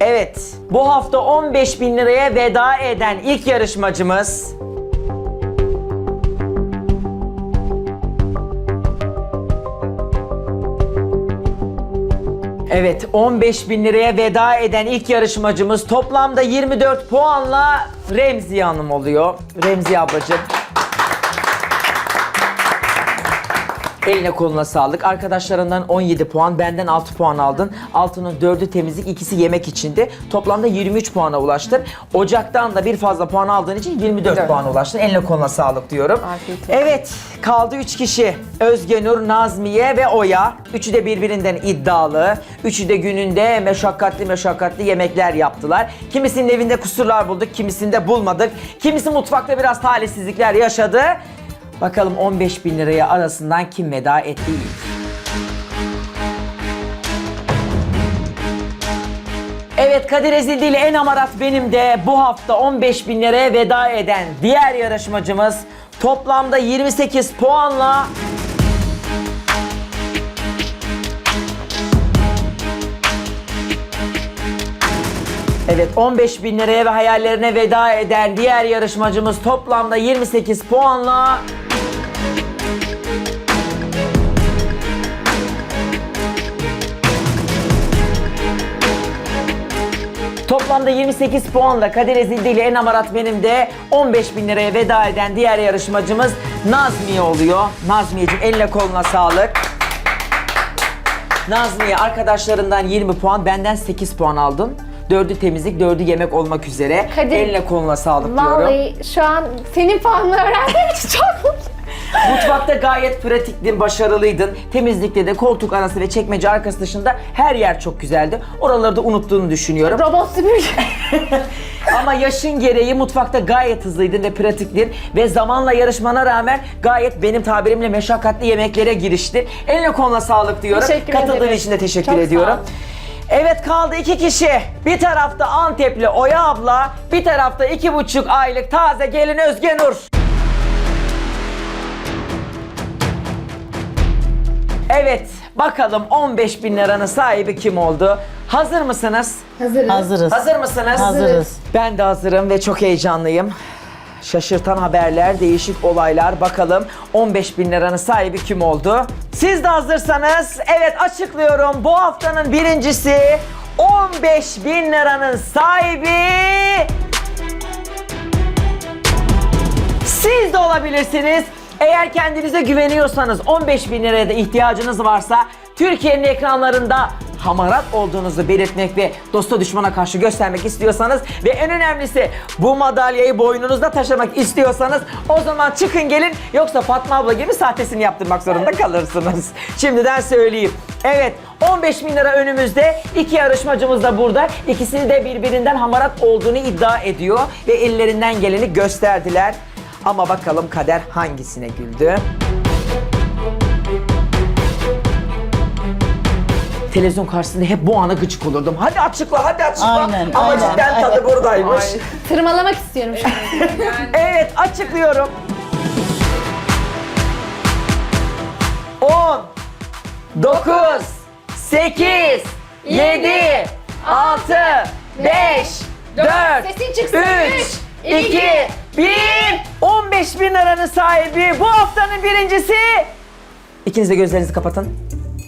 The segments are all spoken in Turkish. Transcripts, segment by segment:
Evet, bu hafta 15 bin liraya veda eden ilk yarışmacımız... Evet, 15 bin liraya veda eden ilk yarışmacımız toplamda 24 puanla Remziye Hanım oluyor. Remziye ablacığım. Eline koluna sağlık. Arkadaşlarından 17 puan, benden 6 puan aldın. Altının 4'ü temizlik, ikisi yemek içindi. Toplamda 23 puana ulaştın. Ocaktan da bir fazla puan aldığın için 24 Evet. puana ulaştın. Eline koluna sağlık diyorum. Afiyet olsun. Evet, kaldı 3 kişi. Özge Nur, Nazmiye ve Oya. Üçü de birbirinden iddialı. Üçü de gününde meşakkatli meşakkatli yemekler yaptılar. Kimisinin evinde kusurlar bulduk, kimisinde bulmadık. Kimisi mutfakta biraz talihsizlikler yaşadı. Bakalım 15 bin liraya arasından kim veda etti ilk? Evet Kadir Ezildi ile en amarat benim de bu hafta 15 bin liraya veda eden diğer yarışmacımız toplamda 28 puanla Evet 15 bin liraya ve hayallerine veda eden diğer yarışmacımız toplamda 28 puanla Toplamda 28 puanla Kadir Ezildi ile en amarat benim de 15 bin liraya veda eden diğer yarışmacımız Nazmiye oluyor. Nazmiyeciğim eline koluna sağlık. Nazmiye arkadaşlarından 20 puan, benden 8 puan aldın. Dördü temizlik, dördü yemek olmak üzere. Kadir, eline koluna sağlık diyorum. Vallahi şu an senin puanını öğrendiğim için çok mutluyum. Mutfakta gayet pratiktin, başarılıydın. Temizlikte de koltuk arası ve çekmece arkası dışında her yer çok güzeldi. Oraları da unuttuğunu düşünüyorum. Robot süpürge. Ama yaşın gereği mutfakta gayet hızlıydın ve pratiktin. Ve zamanla yarışmana rağmen gayet benim tabirimle meşakkatli yemeklere giriştin. Eline koluna sağlık diyorum. Teşekkür Katıldığın ederim. için de teşekkür Çok sağ ediyorum. Evet kaldı iki kişi. Bir tarafta Antepli Oya abla, bir tarafta iki buçuk aylık taze gelin Özge Nur. Evet, bakalım 15 bin liranın sahibi kim oldu? Hazır mısınız? Hazırız. Hazırız. Hazır mısınız? Hazırız. Ben de hazırım ve çok heyecanlıyım. Şaşırtan haberler, değişik olaylar. Bakalım 15 bin liranın sahibi kim oldu? Siz de hazırsanız evet açıklıyorum. Bu haftanın birincisi 15 bin liranın sahibi siz de olabilirsiniz. Eğer kendinize güveniyorsanız 15 bin liraya da ihtiyacınız varsa Türkiye'nin ekranlarında hamarat olduğunuzu belirtmek ve dosta düşmana karşı göstermek istiyorsanız ve en önemlisi bu madalyayı boynunuzda taşımak istiyorsanız o zaman çıkın gelin yoksa Fatma abla gibi sahtesini yaptırmak zorunda kalırsınız. Şimdiden söyleyeyim. Evet 15 bin lira önümüzde. İki yarışmacımız da burada. İkisi de birbirinden hamarat olduğunu iddia ediyor ve ellerinden geleni gösterdiler. Ama bakalım kader hangisine güldü? Televizyon karşısında hep bu ana gıcık olurdum. Hadi açıkla, hadi açıkla. Aynen, Ama aynen, cidden tadı aynen. buradaymış. Tırmalamak istiyorum şu an. Evet, açıklıyorum. 10 9 8 7 6 5 4 Sesin çıksın. 3 2 1 15 bin liranın sahibi bu haftanın birincisi İkiniz de gözlerinizi kapatın.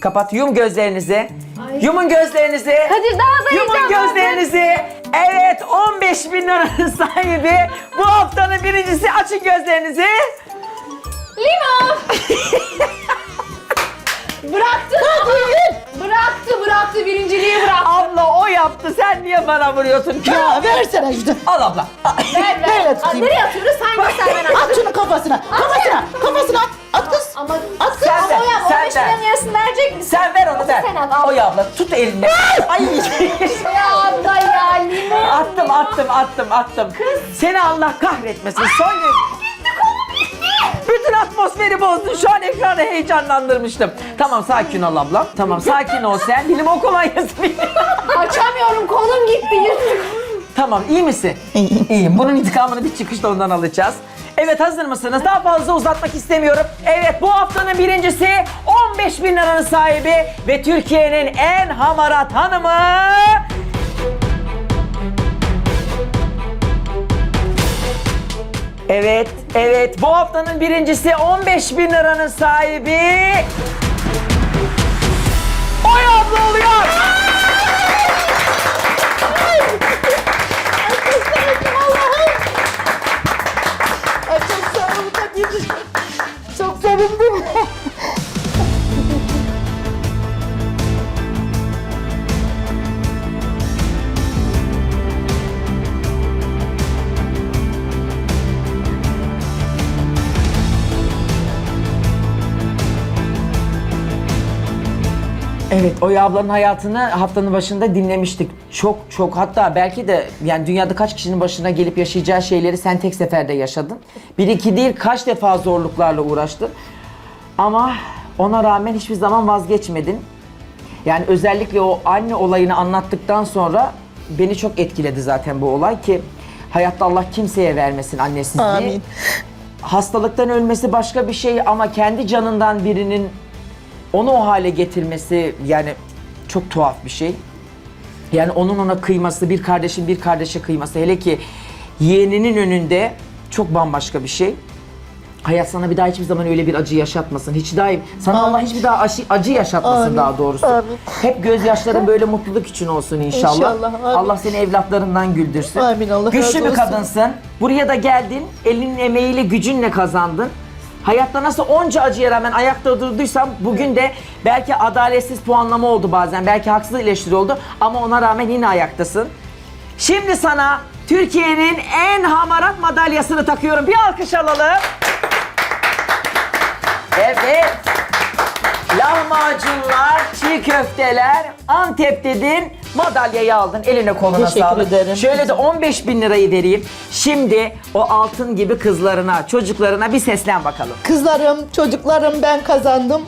Kapat, yum gözlerinizi. Yumun gözlerinizi. Kadir daha da Yumun gözlerinizi. Evet 15 bin liranın sahibi. Bu haftanın birincisi açın gözlerinizi. Limon. bıraktı. Bıraktı bıraktı birinciliği bıraktı. Abla o yaptı sen niye bana vuruyorsun? Ya versene şunu. Al abla. Ver ver. Nereye atıyoruz? Sen kafasına. Kafasına. Kafasına at. At kız. Ama At kız. Sen ama ver, o yap. sen 15 ver. liranın yarısını verecek misin? Sen ver onu ver. Sen at, al. O abla tut elini. Ay. Ya da ya limon. attım attım attım attım. Seni Allah kahretmesin. Son bütün atmosferi bozdun. Şu an ekranı heyecanlandırmıştım. Tamam sakin ol ablam. Tamam sakin ol sen. Limon kolonyası Açamıyorum kolum gitti. Tamam iyi misin? İyiyim. İyiyim. Bunun intikamını bir çıkışta ondan alacağız. Evet hazır mısınız? Daha fazla uzatmak istemiyorum. Evet bu haftanın birincisi 15 bin liranın sahibi ve Türkiye'nin en hamarat hanımı... Evet, evet. Bu haftanın birincisi 15 bin liranın sahibi... Oy abla oluyor! Oh, Evet, Oya ablanın hayatını haftanın başında dinlemiştik. Çok çok hatta belki de yani dünyada kaç kişinin başına gelip yaşayacağı şeyleri sen tek seferde yaşadın. Bir iki değil kaç defa zorluklarla uğraştın. Ama ona rağmen hiçbir zaman vazgeçmedin. Yani özellikle o anne olayını anlattıktan sonra beni çok etkiledi zaten bu olay ki hayatta Allah kimseye vermesin annesizliği. Amin. Hastalıktan ölmesi başka bir şey ama kendi canından birinin onu o hale getirmesi yani çok tuhaf bir şey. Yani onun ona kıyması, bir kardeşin bir kardeşe kıyması hele ki yeğeninin önünde çok bambaşka bir şey. Hayat sana bir daha hiçbir zaman öyle bir acı yaşatmasın. Hiç daim sana Allah hiçbir daha acı, acı yaşatmasın Amin. daha doğrusu. Amin. Hep gözyaşların böyle mutluluk için olsun inşallah. İnşallah, amin. Allah seni evlatlarından güldürsün. Amin, Allah Güçlü razı bir olsun. kadınsın. Buraya da geldin. Elinin emeğiyle, gücünle kazandın. Hayatta nasıl onca acıya rağmen ayakta durduysam bugün de belki adaletsiz puanlama oldu bazen. Belki haksız eleştiri oldu ama ona rağmen yine ayaktasın. Şimdi sana Türkiye'nin en hamarat madalyasını takıyorum. Bir alkış alalım. Evet. Lahmacunlar, çiğ köfteler, Antep dedin, madalyayı aldın. Eline koluna Teşekkür sağlık. ederim. Şöyle de 15 bin lirayı vereyim. Şimdi o altın gibi kızlarına, çocuklarına bir seslen bakalım. Kızlarım, çocuklarım ben kazandım.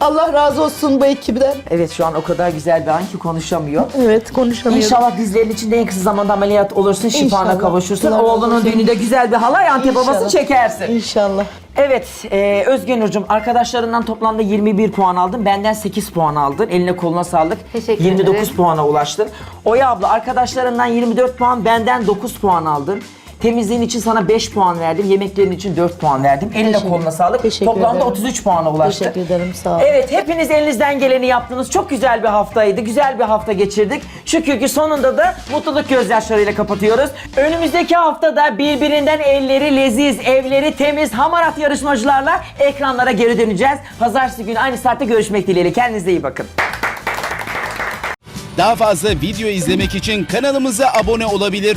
Allah razı olsun bu ekibden. Evet şu an o kadar güzel bir an ki konuşamıyor. Evet konuşamıyorum. İnşallah dizlerin içinde en kısa zamanda ameliyat olursun, şifana İnşallah. kavuşursun. Oğlunun olsun. düğününde güzel bir halay Antep İnşallah. babası çekersin. İnşallah. Evet, e, Özge Nurcuğum arkadaşlarından toplamda 21 puan aldın. Benden 8 puan aldın. Eline koluna sağlık. Teşekkür 29 ederim. puana ulaştın. Oya abla arkadaşlarından 24 puan, benden 9 puan aldın. Temizliğin için sana 5 puan verdim. Yemeklerin için 4 puan verdim. Eline Teşekkür- koluna sağlık. Teşekkür Toplamda ederim. 33 puana ulaştın. Teşekkür ederim sağ olun. Evet hepiniz elinizden geleni yaptınız. Çok güzel bir haftaydı. Güzel bir hafta geçirdik. Şükür ki sonunda da mutluluk gözyaşlarıyla kapatıyoruz. Önümüzdeki haftada birbirinden elleri leziz, evleri temiz, hamarat yarışmacılarla ekranlara geri döneceğiz. Pazartesi günü aynı saatte görüşmek dileğiyle. Kendinize iyi bakın. Daha fazla video izlemek için kanalımıza abone olabilir.